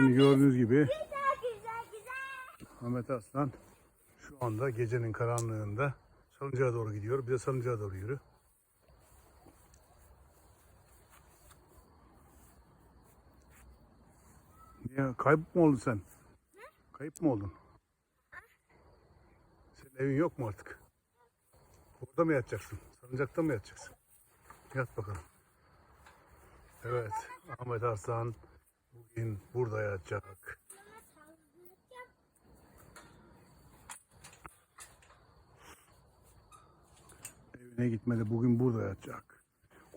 Şimdi gördüğünüz gibi Güzel güzel güzel. Ahmet Aslan şu anda gecenin karanlığında salıncağa doğru gidiyor. Bir de salıncağa doğru yürü. Niye? Kayıp mı oldun sen? Kayıp mı oldun? Senin evin yok mu artık? Burada mı yatacaksın? Salıncakta mı yatacaksın? Yat bakalım. Evet, Ahmet Arslan bugün burada yatacak. Evine gitmedi, bugün burada yatacak.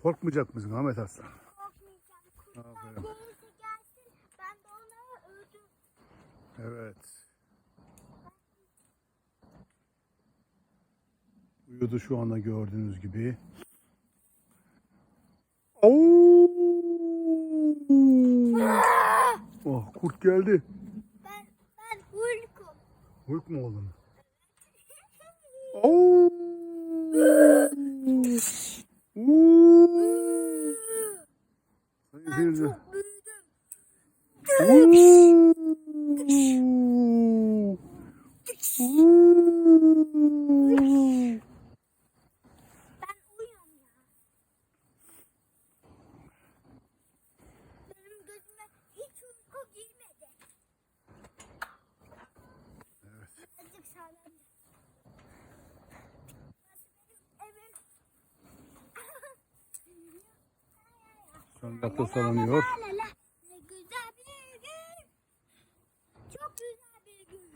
Korkmayacak mısın Ahmet Arslan? Korkmayacağım. Kurtlar Aferin. gelsin. Ben de onları öldüm. Evet. Uyudu şu anda gördüğünüz gibi. Oo! Kurt geldi. Ben ben Hulk'um. Hulk mu oldun? Oo! Oo! Ben çok büyüdüm. Oo! Oo! Yato salınıyor. Güzel bir gün. Çok güzel bir gün.